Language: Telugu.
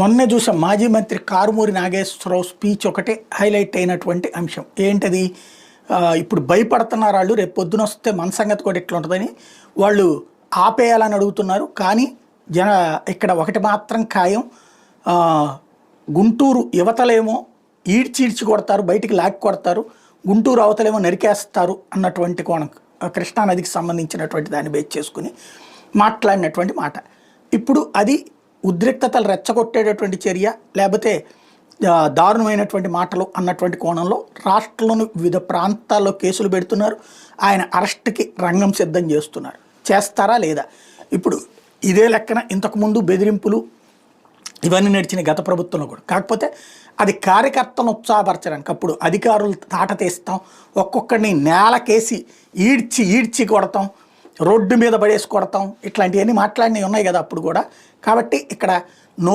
మొన్న చూసాం మాజీ మంత్రి కారుమూరి నాగేశ్వరరావు స్పీచ్ ఒకటే హైలైట్ అయినటువంటి అంశం. ఏంటది? ఇప్పుడు భయపడుతున్నారు వాళ్ళు రేపు పొద్దున వస్తే మన సంగతి కూడా ఎట్లా ఉంటుందని వాళ్ళు ఆపేయాలని అడుగుతున్నారు. కానీ జన ఇక్కడ ఒకటి మాత్రం ఖాయం. గుంటూరు యువతలేమో ఈడ్చీడ్చి కొడతారు బయటికి లాక్కి కొడతారు గుంటూరు అవతలేమో నరికేస్తారు అన్నటువంటి కోణం కృష్ణానదికి సంబంధించినటువంటి దాన్ని బేస్ చేసుకుని మాట్లాడినటువంటి మాట. ఇప్పుడు అది ఉద్రిక్తతలు రెచ్చగొట్టేటటువంటి చర్య లేకపోతే దారుణమైనటువంటి మాటలు అన్నటువంటి కోణంలో రాష్ట్రంలోని వివిధ ప్రాంతాల్లో కేసులు పెడుతున్నారు. ఆయన అరెస్ట్కి రంగం సిద్ధం చేస్తున్నారు. చేస్తారా లేదా? ఇప్పుడు ఇదే లెక్కన ఇంతకుముందు బెదిరింపులు ఇవన్నీ నడిచిన గత ప్రభుత్వంలో కూడా. కాకపోతే అది కార్యకర్తలను ఉత్సాహపరచడానికి అప్పుడు అధికారులు తాట తీస్తాం ఒక్కొక్కడిని నేలకేసి ఈడ్చి ఈడ్చి కొడతాం రోడ్డు మీద పడేసి కొడతాం. ఇట్లాంటివన్నీ మాట్లాడినవి ఉన్నాయి కదా అప్పుడు కూడా. కాబట్టి ఇక్కడ నో